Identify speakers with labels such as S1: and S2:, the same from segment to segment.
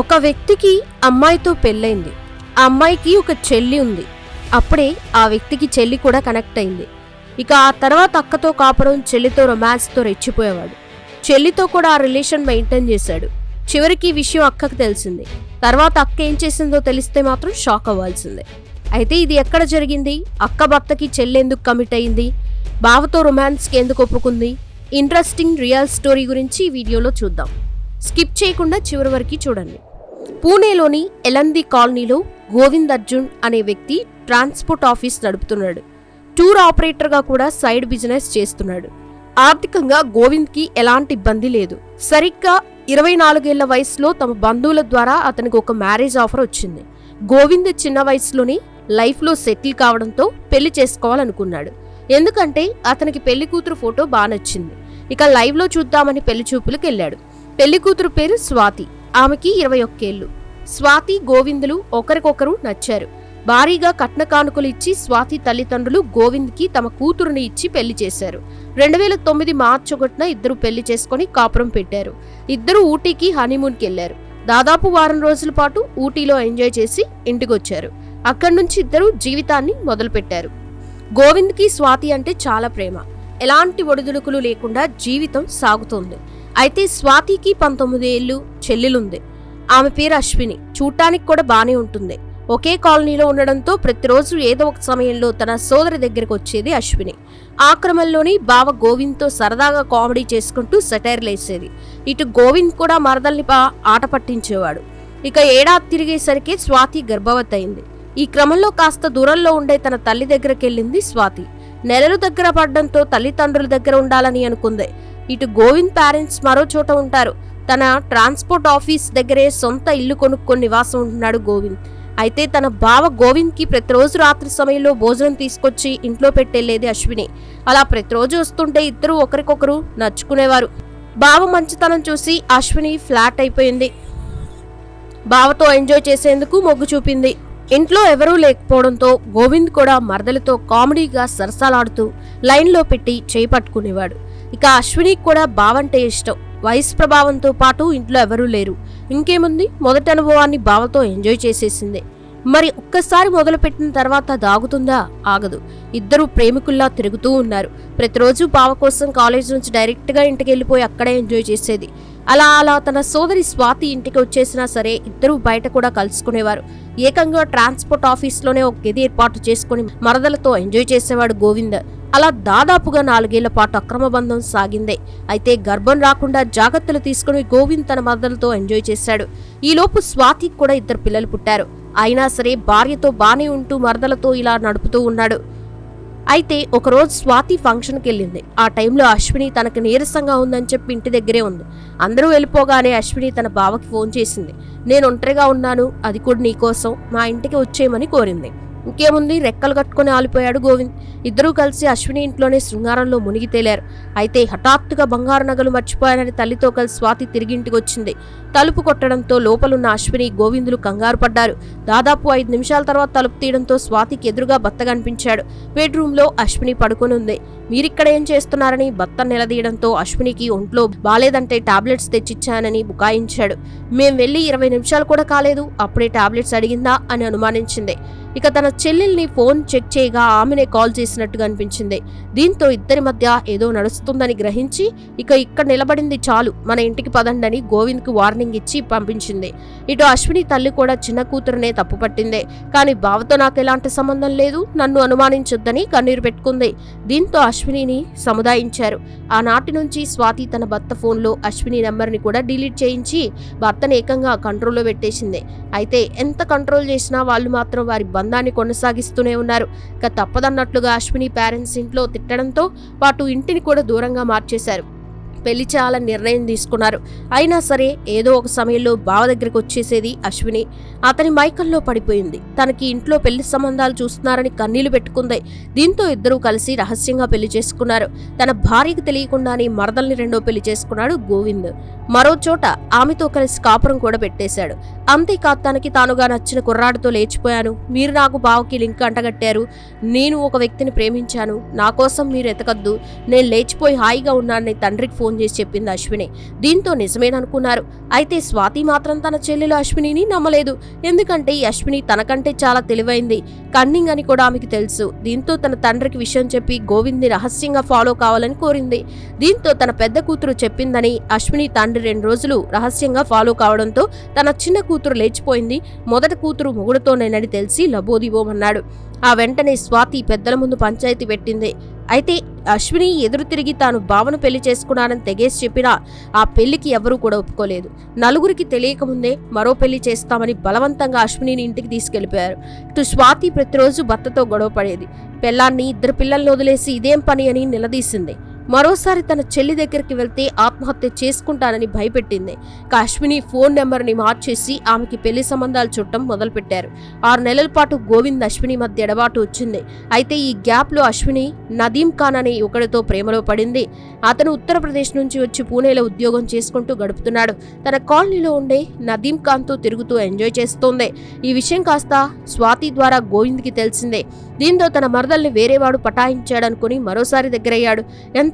S1: ఒక వ్యక్తికి అమ్మాయితో పెళ్ళైంది. ఆ అమ్మాయికి ఒక చెల్లి ఉంది. అప్పుడే ఆ వ్యక్తికి చెల్లి కూడా కనెక్ట్ అయింది. ఇక ఆ తర్వాత అక్కతో కాపురం చెల్లితో రొమాన్స్తో రెచ్చిపోయేవాడు. చెల్లితో కూడా ఆ రిలేషన్ మెయింటైన్ చేశాడు. చివరికి విషయం అక్కకు తెలిసింది. తర్వాత అక్క ఏం చేసిందో తెలిస్తే మాత్రం షాక్ అవ్వాల్సిందే. అయితే ఇది ఎక్కడ జరిగింది? అక్క భర్తకి చెల్లి ఎందుకు కమిట్ అయింది? బావతో రొమాన్స్కి ఎందుకు ఒప్పుకుంది? ఇంట్రెస్టింగ్ రియల్ స్టోరీ గురించి వీడియోలో చూద్దాం. స్కిప్ చేయకుండా చివరి వరకు చూడండి. పూణేలోని ఎలంది కాలనీలో గోవింద్ అర్జున్ అనే వ్యక్తి ట్రాన్స్పోర్ట్ ఆఫీస్ నడుపుతున్నాడు. టూర్ ఆపరేటర్గా కూడా సైడ్ బిజినెస్ చేస్తున్నాడు. ఆర్థికంగా గోవింద్కి ఎలాంటి ఇబ్బంది లేదు. సరిగ్గా ఇరవై నాలుగేళ్ళ వయసులో తమ బంధువుల ద్వారా అతనికి ఒక మ్యారేజ్ ఆఫర్ వచ్చింది. గోవింద్ చిన్న వయసులోనే లైఫ్లో సెటిల్ కావడంతో పెళ్ళి చేసుకోవాలనుకున్నాడు. ఎందుకంటే అతనికి పెళ్ళి కూతురు ఫోటో బాగా నచ్చింది. ఇక లైవ్లో చూద్దామని పెళ్ళి చూపులకు వెళ్ళాడు పెళ్ళి కూతురు పేరు స్వాతి. ఆమెకి ఇరవై ఒక్కేళ్ళు స్వాతి గోవిందులు ఒకరికొకరు నచ్చారు. భారీగా కట్న కానుకలు ఇచ్చి స్వాతి తల్లిదండ్రులు గోవింద్కి తమ కూతురుని ఇచ్చి పెళ్ళి చేశారు. రెండు వేల తొమ్మిది మార్చి ఒకటిన ఇద్దరు పెళ్ళి చేసుకుని కాపురం పెట్టారు. ఇద్దరు ఊటీకి హనీమూన్కి వెళ్ళారు దాదాపు వారం రోజుల పాటు ఊటీలో ఎంజాయ్ చేసి ఇంటికొచ్చారు. అక్కడి నుంచి ఇద్దరు జీవితాన్ని మొదలుపెట్టారు. గోవింద్కి స్వాతి అంటే చాలా ప్రేమ. ఎలాంటి ఒడిదుడుకులు లేకుండా జీవితం సాగుతోంది. అయితే స్వాతికి పంతొమ్మిది ఏళ్ళు చెల్లెలుంది. ఆమె పేరు అశ్విని. చూడటానికి కూడా బానే ఉంటుంది. ఒకే కాలనీలో ఉండడంతో ప్రతిరోజు ఏదో ఒక సమయంలో తన సోదరి దగ్గరకు వచ్చేది అశ్విని. ఆ క్రమంలోని బావ గోవింద్తో సరదాగా కామెడీ చేసుకుంటూ సెటైర్లేసేది ఇటు గోవింద్ కూడా మరదల్ని బా ఆట పట్టించేవాడు. ఇక ఏడాది తిరిగేసరికి స్వాతి గర్భవతి అయింది ఈ క్రమంలో కాస్త దూరంలో ఉండే తన తల్లి దగ్గరికి వెళ్ళింది స్వాతి. నెలలు దగ్గర పడడంతో తల్లిదండ్రుల దగ్గర ఉండాలని అనుకుంది. ఇటు గోవింద్ పేరెంట్స్ మరో చోట ఉంటారు. తన ట్రాన్స్పోర్ట్ ఆఫీస్ దగ్గరే సొంత ఇల్లు కొనుక్కొని నివాసం ఉంటున్నాడు గోవింద్. అయితే తన బావ గోవింద్కి ప్రతిరోజు రాత్రి సమయంలో భోజనం తీసుకొచ్చి ఇంట్లో పెట్టేళ్ళేది అశ్విని. అలా ప్రతిరోజు వస్తుంటే ఇద్దరు ఒకరికొకరు నచ్చుకునేవారు. బావ మంచితనం చూసి అశ్విని ఫ్లాట్ అయిపోయింది. బావతో ఎంజాయ్ చేసేందుకు మొగ్గు చూపింది. ఇంట్లో ఎవరూ లేకపోవడంతో గోవింద్ కూడా మరదలతో కామెడీగా సరసాలాడుతూ లైన్లో పెట్టి చేయి పట్టుకునేవాడు. ఇక అశ్వినికి కూడా బావంటే ఇష్టం. వయసు ప్రభావంతో పాటు ఇంట్లో ఎవరూ లేరు. ఇంకేముంది? మొదటి అనుభవాన్ని బావతో ఎంజాయ్ చేసేసింది. మరి ఒక్కసారి మొదలుపెట్టిన తర్వాత దాగుతుందా? ఆగదు. ఇద్దరు ప్రేమికుల్లా తిరుగుతూ ఉన్నారు. ప్రతిరోజు బావ కోసం కాలేజ్ నుంచి డైరెక్ట్గా ఇంటికి వెళ్ళిపోయి అక్కడే ఎంజాయ్ చేసేది. అలా అలా తన సోదరి స్వాతి ఇంటికి వచ్చేసినా సరే ఇద్దరు బయట కూడా కలుసుకునేవారు. ఏకంగా ట్రాన్స్పోర్ట్ ఆఫీస్లోనే ఒక గది ఏర్పాటు చేసుకుని మరదలతో ఎంజాయ్ చేసేవాడు గోవింద. అలా దాదాపుగా నాలుగేళ్ళ పాటు అక్రమ బంధం సాగిందే. అయితే గర్భం రాకుండా జాగ్రత్తలు తీసుకుని గోవింద్ తన మరదలతో ఎంజాయ్ చేశాడు. ఈలోపు స్వాతికి కూడా ఇద్దరు పిల్లలు పుట్టారు. అయినా సరే భార్యతో బానే ఉంటూ మరదలతో ఇలా నడుపుతూ ఉన్నాడు. అయితే ఒకరోజు స్వాతి ఫంక్షన్కి వెళ్ళింది. ఆ టైంలో అశ్విని తనకు నీరసంగా ఉందని చెప్పి ఇంటి దగ్గరే ఉంది. అందరూ వెళ్ళిపోగానే అశ్విని తన బావకి ఫోన్ చేసింది. నేను ఒంటరిగా ఉన్నాను. అది కూడా నీకోసం మా ఇంటికి వచ్చేయమని కోరింది. ఇంకేముంది? రెక్కలు కట్టుకుని ఆలిపోయాడు గోవింద్. ఇద్దరూ కలిసి అశ్విని ఇంట్లోనే శృంగారంలో మునిగి తేలారు. అయితే హఠాత్తుగా బంగారు నగలు మర్చిపోయానని తల్లితో కలిసి స్వాతి తిరిగి ఇంటికి వచ్చింది. తలుపు కొట్టడంతో లోపలున్న అశ్విని గోవిందులు కంగారు పడ్డారు. దాదాపు ఐదు నిమిషాల తర్వాత తలుపు తీయడంతో స్వాతికి ఎదురుగా భర్త కనిపించాడు. బెడ్రూమ్లో అశ్విని పడుకుని ఉంది. మీరిక్కడ ఏం చేస్తున్నారని? భర్త నిలదీయడంతో అశ్వినికి ఒంట్లో బాలేదంటే టాబ్లెట్స్ తెచ్చిచ్చానని బుకాయించాడు. మేం వెళ్ళి ఇరవై నిమిషాలు కూడా కాలేదు. అప్పుడే టాబ్లెట్స్ అడిగిందా? అని అనుమానించింది. ఇక తన చెల్లెల్ని ఫోన్ చెక్ చేయగా ఆమెనే కాల్ చేసినట్టుగా అనిపించింది. దీంతో ఇద్దరి మధ్య ఏదో నడుస్తుందని గ్రహించి ఇక ఇక్కడ నిలబడింది చాలు మన ఇంటికి పదండని గోవింద్కు వార్నింగ్ ఇచ్చి పంపించింది. ఇటు అశ్విని తల్లి కూడా చిన్న కూతురునే తప్పుపట్టిందే కానీ బావతో నాకు ఎలాంటి సంబంధం లేదు నన్ను అనుమానించొద్దని కన్నీరు పెట్టుకుంది. దీంతో అశ్వినిని సముదాయించారు. ఆనాటి నుంచి స్వాతి తన భర్త ఫోన్లో అశ్విని నెంబర్ని కూడా డిలీట్ చేయించి భర్తను ఏకంగా కంట్రోల్లో పెట్టేసింది. అయితే ఎంత కంట్రోల్ చేసినా వాళ్ళు మాత్రం వారి బంధాన్ని కొనసాగిస్తూనే ఉన్నారు. ఇక తప్పదన్నట్లుగా అశ్విని పేరెంట్స్ ఇంట్లో తిట్టడంతో పాటు ఇంటిని కూడా దూరంగా మార్చేశారు. పెళ్ళి చేయాలని నిర్ణయం తీసుకున్నారు. అయినా సరే ఏదో ఒక సమయంలో బావ దగ్గరికి వచ్చేసేది అశ్విని. అతని మైకంలో పడిపోయింది. తనకి ఇంట్లో పెళ్ళి సంబంధాలు చూస్తున్నారని కన్నీళ్ళు పెట్టుకుంది. దీంతో ఇద్దరూ కలిసి రహస్యంగా పెళ్ళి చేసుకున్నారు. తన భార్యకు తెలియకుండానే మరదల్ని రెండో పెళ్ళి చేసుకున్నాడు గోవింద్. మరో చోట ఆమెతో కలిసి కాపురం కూడా పెట్టేశాడు. అంతేకాదు తనకి తానుగా నచ్చిన కుర్రాడితో లేచిపోయాను. మీరు నాకు బావకి లింక్ అంటగట్టారు. నేను ఒక వ్యక్తిని ప్రేమించాను. నా కోసం మీరు ఎతకద్దు. నేను లేచిపోయి హాయిగా ఉన్నానని తండ్రికి ఫోన్ ఫోన్ చేసి చెప్పింది అశ్విని. దీంతో నిజమేననుకున్నారు. అయితే స్వాతి మాత్రం తన చెల్లెలు అశ్వినిని నమ్మలేదు. ఎందుకంటే ఈ అశ్విని తనకంటే చాలా తెలివైంది. కన్నింగ్ అని కూడా ఆమెకు తెలుసు. దీంతో తన తండ్రికి విషయం చెప్పి గోవింద్ని రహస్యంగా ఫాలో కావాలని కోరింది. దీంతో తన పెద్ద కూతురు చెప్పిందని అశ్విని తండ్రి రెండు రోజులు రహస్యంగా ఫాలో కావడంతో తన చిన్న కూతురు లేచిపోయింది. మొదటి కూతురు మొగుడుతోనేనని తెలిసి లబోదిబోమన్నాడు. ఆ వెంటనే స్వాతి పెద్దల ముందు పంచాయతీ పెట్టింది. అయితే అశ్విని ఎదురు తిరిగి తాను భావను పెళ్ళి చేసుకున్నానని తెగేసి చెప్పినా ఆ పెళ్ళికి ఎవరూ కూడా ఒప్పుకోలేదు. నలుగురికి తెలియకముందే మరో పెళ్ళి చేస్తామని బలవంతంగా అశ్వినిని ఇంటికి తీసుకెళ్ళిపోయారు ఇటు స్వాతి ప్రతిరోజు భర్తతో గొడవ పడేది. పెళ్ళాన్ని ఇద్దరు పిల్లల్ని వదిలేసి ఇదేం పని అని నిలదీసింది. మరోసారి తన చెల్లి దగ్గరికి వెళ్తే ఆత్మహత్య చేసుకుంటానని భయపెట్టింది. ఇక అశ్విని ఫోన్ నెంబర్ని మార్చేసి ఆమెకి పెళ్ళి సంబంధాలు చుట్టం మొదలుపెట్టారు. ఆరు నెలల పాటు గోవింద్ అశ్విని మధ్య ఎడబాటు వచ్చింది. అయితే ఈ గ్యాప్లో అశ్విని నదీం ఖాన్ అనే ఒకడితో ప్రేమలో పడింది. అతను ఉత్తరప్రదేశ్ నుంచి వచ్చి పూణేలో ఉద్యోగం చేసుకుంటూ గడుపుతున్నాడు. తన కాలనీలో ఉండే నదీం ఖాన్తో తిరుగుతూ ఎంజాయ్ చేస్తోంది. ఈ విషయం కాస్త స్వాతి ద్వారా గోవింద్కి తెలిసిందే. దీంతో తన మరదల్ని వేరేవాడు పటాయించాడనుకుని మరోసారి దగ్గరయ్యాడు.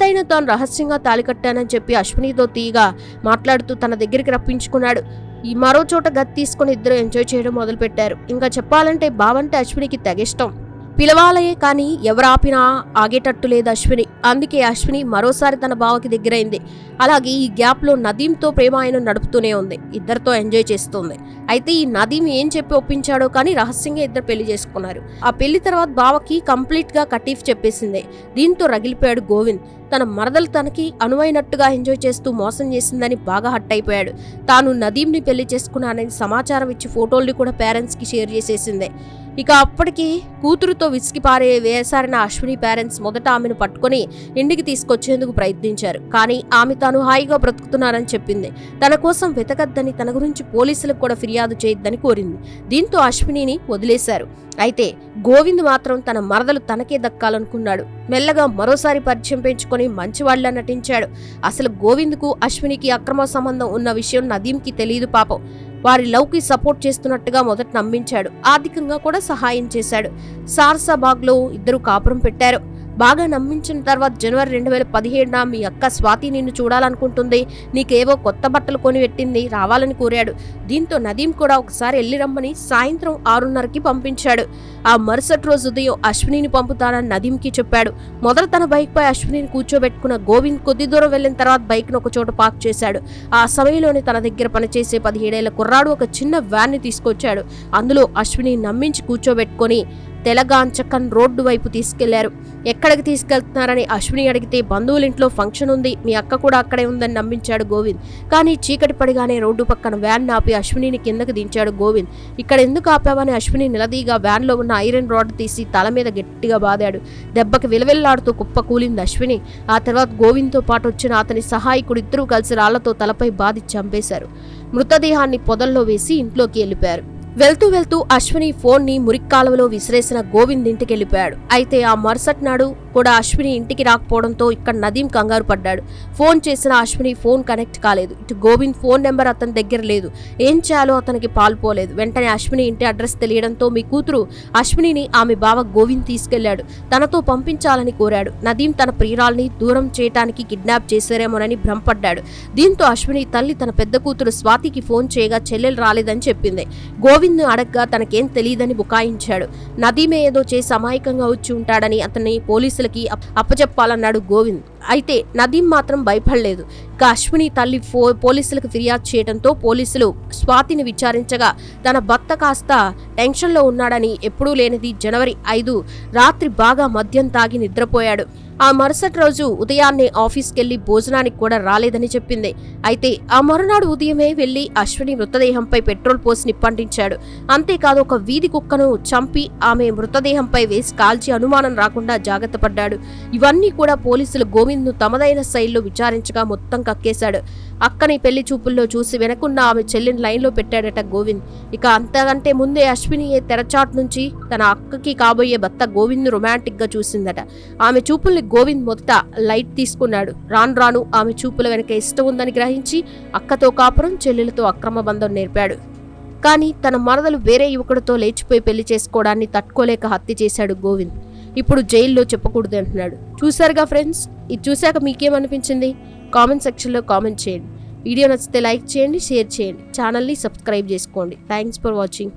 S1: ఎంతైనా తాను రహస్యంగా తాలికట్టానని చెప్పి అశ్వినితో తీగా మాట్లాడుతూ తన దగ్గరికి రప్పించుకున్నాడు. ఈ మరో చోట గది తీసుకుని ఇద్దరు ఎంజాయ్ చేయడం మొదలుపెట్టారు. ఇంకా చెప్పాలంటే బావంటే అశ్వినికి తెగిష్టం పిలవాలయే కానీ ఎవరాపినా ఆగేటట్టు లేదు అశ్విని. అందుకే అశ్విని మరోసారి తన బావకి దగ్గరైంది. అలాగే ఈ గ్యాప్లో నదీంతో ప్రేమ ఆయన నడుపుతూనే ఉంది. ఇద్దరితో ఎంజాయ్ చేస్తుంది. అయితే ఈ నదీం ఏం చెప్పి ఒప్పించాడో కానీ రహస్యంగా ఇద్దరు పెళ్ళి చేసుకున్నారు. ఆ పెళ్ళి తర్వాత బావకి కంప్లీట్గా కటీఫ్ చెప్పేసింది. దీంతో రగిలిపోయాడు గోవింద్. తన మరదలు తనకి అనువైనట్టుగా ఎంజాయ్ చేస్తూ మోసం చేసిందని బాగా హట్ అయిపోయాడు. తాను నదీంని పెళ్ళి చేసుకున్నానని సమాచారం ఇచ్చి ఫోటోల్ని కూడా పేరెంట్స్కి షేర్ చేసేసింది. ఇక అప్పటికి కూతురుతో విసికి పారే వేసారిన అశ్విని పేరెంట్స్ మొదట ఆమెను పట్టుకొని ఇంటికి తీసుకొచ్చేందుకు ప్రయత్నించారు. కానీ ఆమె తాను హాయిగా బ్రతుకుతున్నారని చెప్పింది. తన కోసం వెతకద్దని తన గురించి పోలీసులకు కూడా ఫిర్యాదు చేయొద్దని కోరింది. దీంతో అశ్వినిని వదిలేశారు. అయితే గోవింద్ మాత్రం తన మరదలు తనకే దక్కాలనుకున్నాడు. మెల్లగా మరోసారి పరిచయం పెంచుకొని మంచివాళ్ళా నటించాడు. అసలు గోవింద్కు అశ్వినికి అక్రమ సంబంధం ఉన్న విషయం నదీంకి తెలియదు పాపం. వారి లవ్కి సపోర్ట్ చేస్తున్నట్టుగా మొదట నమ్మించాడు. ఆర్థికంగా కూడా సహాయం చేశాడు. సార్సాబాగ్లో ఇద్దరు కాపురం పెట్టారు. బాగా నమ్మించిన తర్వాత జనవరి రెండు వేల పదిహేడున మీ అక్క స్వాతి నిన్ను చూడాలనుకుంటుంది. నీకేవో కొత్త బట్టలు కొని పెట్టింది రావాలని కోరాడు. దీంతో నదీం కూడా ఒకసారి వెళ్ళి రమ్మని సాయంత్రం ఆరున్నరకి పంపించాడు. ఆ మరుసటి రోజు ఉదయం అశ్వినిని పంపుతానని నదీంకి చెప్పాడు. మొదట తన బైక్పై అశ్వినిని కూర్చోబెట్టుకున్న గోవింద్ కొద్ది దూరం వెళ్ళిన తర్వాత బైక్ను ఒక చోట పార్క్ చేశాడు. ఆ సమయంలోనే తన దగ్గర పనిచేసే పదిహేడేళ్ళ కుర్రాడు ఒక చిన్న వ్యాన్ని తీసుకొచ్చాడు. అందులో అశ్విని నమ్మించి కూర్చోబెట్టుకొని తెలగాంచకన్ రోడ్డు వైపు తీసుకెళ్ళారు. ఎక్కడికి తీసుకెళ్తున్నారని అశ్విని అడిగితే బంధువుల ఇంట్లో ఫంక్షన్ ఉంది. మీ అక్క కూడా అక్కడే ఉందని నమ్మించాడు గోవింద్. కానీ చీకటి పడిగానే రోడ్డు పక్కన వ్యాన్ ఆపి అశ్వినిని కిందకు దించాడు గోవింద్. ఇక్కడ ఎందుకు ఆపావని అశ్విని నిలదీగా వ్యాన్లో ఉన్న ఐరన్ రాడ్ తీసి తల మీద గట్టిగా బాదాడు. దెబ్బకి విలవిల్లాడుతూ కుప్ప కూలింది అశ్విని. ఆ తర్వాత గోవింద్తో పాటు వచ్చిన అతని సహాయకుడు ఇద్దరూ కలిసి రాళ్ళతో తలపై బాధి చంపేశారు. మృతదేహాన్ని పొదల్లో వేసి ఇంట్లోకి వెళ్ళిపోయారు. వెళ్తూ వెళ్తూ అశ్విని ఫోన్ని మురిక్కాలువలో విసిరేసిన గోవింద్ ఇంటికెళ్ళిపోయాడు అయితే ఆ మరుసటి నాడు కూడా అశ్విని ఇంటికి రాకపోవడంతో ఇక్కడ నదీం కంగారు పడ్డాడు. ఫోన్ చేసిన అశ్విని ఫోన్ కనెక్ట్ కాలేదు. ఇటు గోవింద్ ఫోన్ నెంబర్ అతని దగ్గర లేదు. ఏం చేయాలో అతనికి పాల్పోలేదు. వెంటనే అశ్విని ఇంటి అడ్రస్ తెలియడంతో మీ కూతురు అశ్వినిని ఆమె బావ గోవింద్ తీసుకెళ్ళాడు. తనతో పంపించాలని కోరాడు. నదీం తన ప్రియురాల్ని దూరం చేయటానికి కిడ్నాప్ చేశారేమోనని భ్రమపడ్డాడు. దీంతో అశ్విని తల్లి తన పెద్ద కూతురు స్వాతికి ఫోన్ చేయగా చెల్లెలు రాలేదని చెప్పింది. గోవింద్ అడగ్గా తనకేం తెలియదని బుకాయించాడు. నదీమే ఏదో చేసి అమాయకంగా వచ్చి ఉంటాడని అతన్ని పోలీసులకి అప్- అప్పచెప్పాలన్నాడు గోవింద్. అయితే నదీం మాత్రం భయపడలేదు. ఇక అశ్విని తల్లి ఫో పోలీసులకు ఫిర్యాదు చేయడంతో పోలీసులు స్వాతిని విచారించగా తన భర్త కాస్త టెన్షన్లో ఉన్నాడని ఎప్పుడూ లేనిది జనవరి ఐదు రాత్రి బాగా మద్యం తాగి నిద్రపోయాడు. ఆ మరుసటి రోజు ఉదయాన్నే ఆఫీస్కెళ్ళి భోజనానికి కూడా రాలేదని చెప్పింది. అయితే ఆ మరునాడు ఉదయమే వెళ్ళి అశ్విని మృతదేహంపై పెట్రోల్ పోసి నిప్పంటించాడు. అంతేకాదు ఒక వీధి కుక్కను చంపి ఆమె మృతదేహంపై వేసి కాల్చి అనుమానం రాకుండా జాగ్రత్త పడ్డాడు. ఇవన్నీ కూడా పోలీసులు గోవింద్ను తమదైన శైలిలో విచారించగా మొత్తం కక్కేశాడు. అక్కని పెళ్ళి చూపుల్లో చూసి వెనకున్న ఆమె చెల్లిని లైన్లో పెట్టాడట గోవింద్. ఇక అంతకంటే ముందే అశ్విని ఏ తెరచాట్ నుంచి తన అక్కకి కాబోయే భర్త గోవింద్ను రొమాంటిక్గా చూసిందట. ఆమె చూపుల్ని గోవింద్ మొదట లైట్ తీసుకున్నాడు. రాను రాను ఆమె చూపుల వెనక ఇష్టం ఉందని గ్రహించి అక్కతో కాపురం చెల్లెలతో అక్రమ బంధం నేర్పాడు. కానీ తన మరదలు వేరే యువకుడితో లేచిపోయి పెళ్ళి చేసుకోవడాన్ని తట్టుకోలేక హత్య చేశాడు గోవింద్. ఇప్పుడు జైల్లో చెప్పకూడదు అంటున్నాడు. చూశారుగా ఫ్రెండ్స్? ఇది చూశాక మీకేమనిపించింది? కామెంట్ సెక్షన్లో కామెంట్ చేయండి. వీడియో నచ్చితే లైక్ చేయండి షేర్ చేయండి. ఛానల్ని సబ్స్క్రైబ్ చేసుకోండి. Thanks for watching.